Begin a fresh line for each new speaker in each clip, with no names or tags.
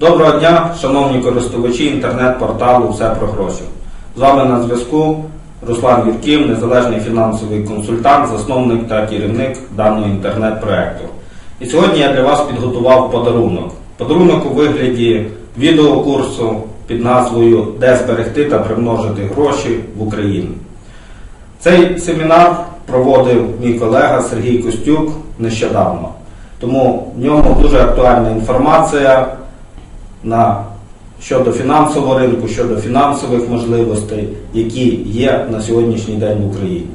Доброго дня, шановні користувачі інтернет-порталу Все про гроші. З вами на зв'язку Руслан Юрків, незалежний фінансовий консультант, засновник та керівник даного інтернет-проекту. І сьогодні я для вас підготував подарунок. Подарунок у вигляді відеокурсу під назвою Де зберегти та примножити гроші в Україні. Цей семінар проводив мій колега Сергій Костюк нещодавно. Тому в ньому дуже актуальна інформація на, щодо фінансового ринку, щодо фінансових можливостей, які є на сьогоднішній день в Україні.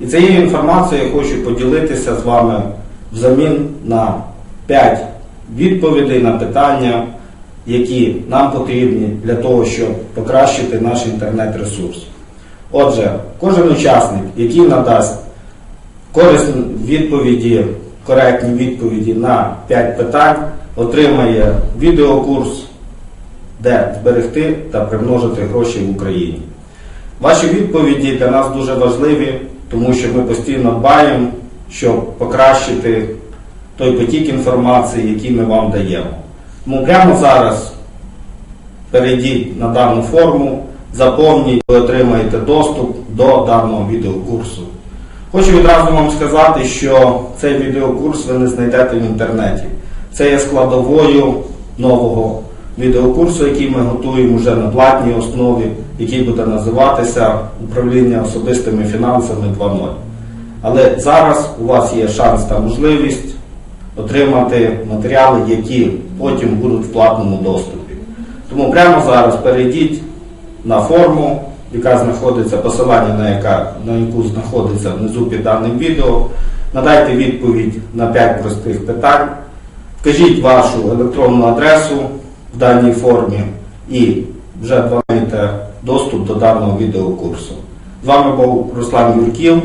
І цією інформацією я хочу поділитися з вами взамін на 5 відповідей на питання, які нам потрібні для того, щоб покращити наш інтернет-ресурс. Отже, кожен учасник, який надасть корисні відповіді, коректні відповіді на 5 питань, отримає відеокурс, де зберегти та примножити гроші в Україні. Ваші відповіді для нас дуже важливі, тому що ми постійно дбаємо, щоб покращити той потік інформації, який ми вам даємо. Тому прямо зараз перейдіть на дану форму, заповніть, ви отримаєте доступ до даного відеокурсу. Хочу відразу вам сказати, що цей відеокурс ви не знайдете в інтернеті. Це є складовою нового відеокурсу, який ми готуємо вже на платній основі, який буде називатися Управління особистими фінансами 2.0. Але зараз у вас є шанс та можливість отримати матеріали, які потім будуть в платному доступі. Тому прямо зараз перейдіть на форму, яка знаходиться, посилання на, яка, на яку знаходиться внизу під даним відео. Надайте відповідь на 5 простих питань. Вкажіть вашу електронну адресу в даній формі і вже маєте доступ до даного відеокурсу. З вами був Руслан Юрків,